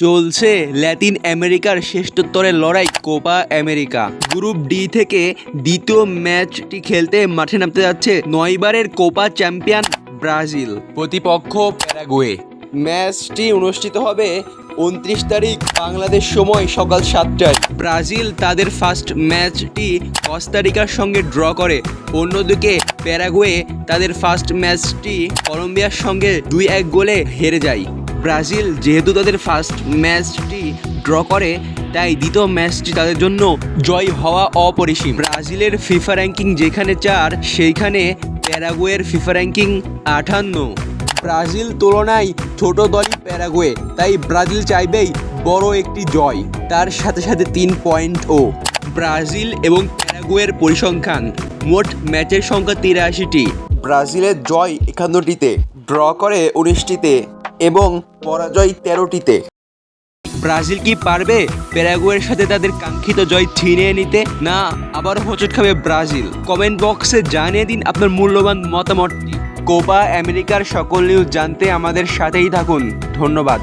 চলছে ল্যাতিন আমেরিকার শ্রেষ্ঠত্তরের লড়াই কোপা আমেরিকা। গ্রুপ ডি থেকে দ্বিতীয় ম্যাচটি খেলতে মাঠে নামতে যাচ্ছে নয়বারের কোপা চ্যাম্পিয়ন ব্রাজিল। প্রতিপক্ষ প্যারাগুয়ে। ম্যাচটি অনুষ্ঠিত হবে উনত্রিশ তারিখ বাংলাদেশ সময় সকাল সাতটায়। ব্রাজিল তাদের ফার্স্ট ম্যাচটি কস্তারিকার সঙ্গে ড্র করে। অন্যদিকে প্যারাগুয়ে তাদের ফার্স্ট ম্যাচটি কলম্বিয়ার সঙ্গে দুই এক গোলে হেরে যায়। ব্রাজিল যেহেতু তাদের ফার্স্ট ম্যাচটি ড্র করে, তাই দ্বিতীয় ম্যাচটি তাদের জন্য জয় হওয়া অপরিসীম। ব্রাজিলের ফিফা র্যাঙ্কিং যেখানে চার, সেইখানে প্যারাগুয়ের ফিফা র্যাঙ্কিং আটান্ন। ব্রাজিল তুলনায় ছোট দলই প্যারাগুয়ে, তাই ব্রাজিল চাইবেই বড় একটি জয়, তার সাথে সাথে তিন পয়েন্ট ও ব্রাজিল এবং প্যারাগুয়ের পরিসংখ্যান, মোট ম্যাচের সংখ্যা তিরাশিটি। ব্রাজিলের জয় একান্নটিতে ড্র করে উনিশটিতে। এবং পরাজয় তেরোটিতে। ব্রাজিল কি পারবে? প্যারাগুয়ের সাথে তাদের কাঙ্ক্ষিত জয় ছিনিয়ে নিতে? না, আবার হোঁচট খাবে ব্রাজিল। কমেন্ট বক্সে জানিয়ে দিন আপনার মূল্যবান মতামতটি। কোপা আমেরিকার সকল নিউজ জানতে আমাদের সাথেই থাকুন। ধন্যবাদ।